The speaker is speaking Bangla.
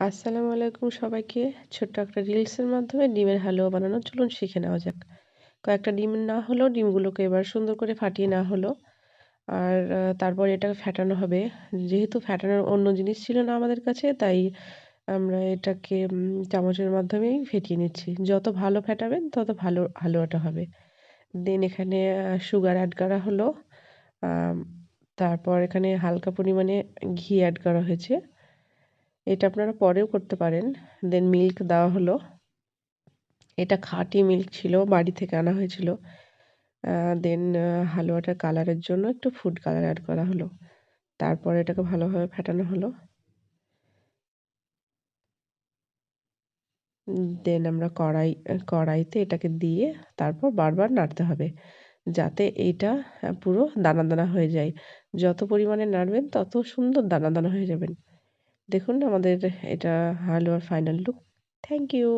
আসসালামু আলাইকুম সবাইকে। ছোট্ট একটা রিলসের মাধ্যমে ডিমের হালুয়া বানানো, চলুন শিখে নেওয়া যাক। কয়েকটা ডিম না হলেও ডিমগুলোকে এবার সুন্দর করে ফাটিয়ে না হলো। আর তারপর এটাকে ফ্যাটানো হবে। যেহেতু ফ্যাটানোর অন্য জিনিস ছিল না আমাদের কাছে, তাই আমরা এটাকে চামচের মাধ্যমেই ফেটিয়ে নিচ্ছি। যত ভালো ফেটাবেন, তত ভালো হালুয়াটা হবে। দেন এখানে সুগার অ্যাড করা হলো। তারপর এখানে হালকা পরিমাণে ঘি অ্যাড করা হয়েছে। এটা আপনারা পরেও করতে পারেন। দেন মিল্ক দেওয়া হলো। এটা খাঁটি মিল্ক ছিল, বাড়ি থেকে আনা হয়েছিল। দেন হালুয়াটার কালারের জন্য একটু ফুড কালার অ্যাড করা হলো। তারপর এটাকে ভালোভাবে ফেটানো হলো। দেন আমরা কড়াই, কড়াইতে এটাকে দিয়ে তারপর বারবার নাড়তে হবে। যাতে এইটা পুরো দানা দানা হয়ে যায়। যত পরিমাণে নাড়বেন, তত সুন্দর দানা দানা হয়ে যাবেন। দেখুন আমাদের এটা হালুয়ার ফাইনাল লুক থ্যাংক ইউ